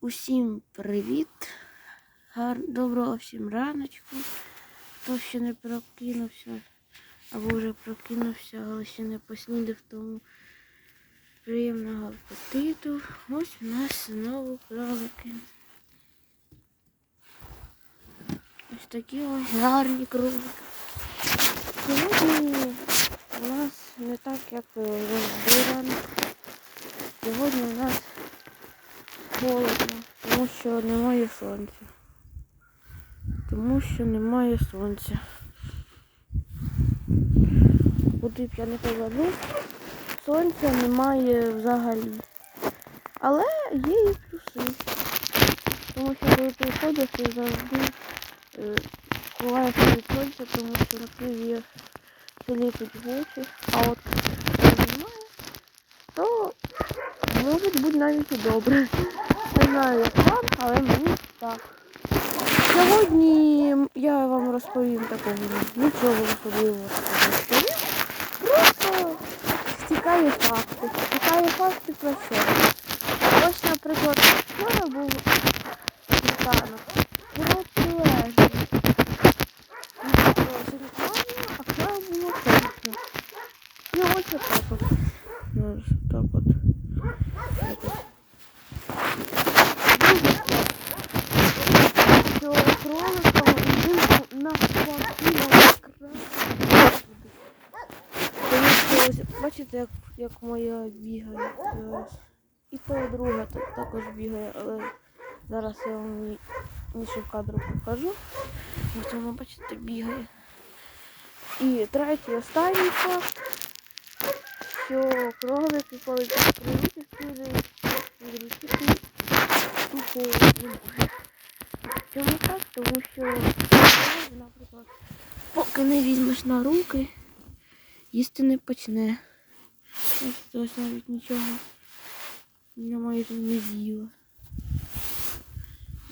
Усім привіт! Гар... Доброго всім раночку. Хто ще не прокинувся, або вже прокинувся, але ще не поснідав, тому приємного апетиту. Ось у нас знову кролики. Ось такі ось гарні кролики. Сьогодні у нас не так, як е, ранок. Сьогодні у нас холодно, тому що немає сонця. Тому що немає сонця. Куди б я не повернув, сонця немає взагалі. Але є і плюси. Тому що коли ти ходиш, ти завжди е, ховаєшся від сонця, тому що на це ліпить в очі. А от може бути навіть і добре. Не знаю, як вам, але мені так. Сьогодні я вам розповім такого нічого особливого розповім. Просто цікаві факти. Цікаві факти про що? Ось, наприклад, вчора був світанок. Протилежний. Сьогодні, а вчора було сонце. І ось отак от. Ну, так от. Ось, бачите, як, як моя бігає зараз. І то друга та- також бігає, але зараз я вам іншу кадру покажу. Ось вона, бачите, бігає. І третій останній факт, що кролики, коли підкриються, люди відручити тупо може. Чому так? Тому що, наприклад, поки не візьмеш на руки, їсти не почне. Ось навіть нічого я майже не з'їла.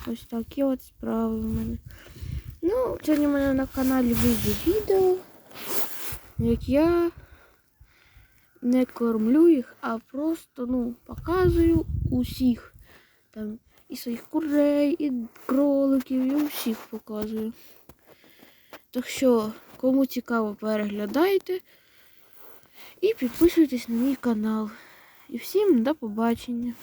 Ось такі от справи в мене. Ну, сьогодні в мене на каналі вийде відео, як я не кормлю їх, а просто ну, показую усіх. Там і своїх курей, і кроликів, і усіх показую. Так що, кому цікаво, переглядайте і підписуйтесь на мій канал. І всім до побачення.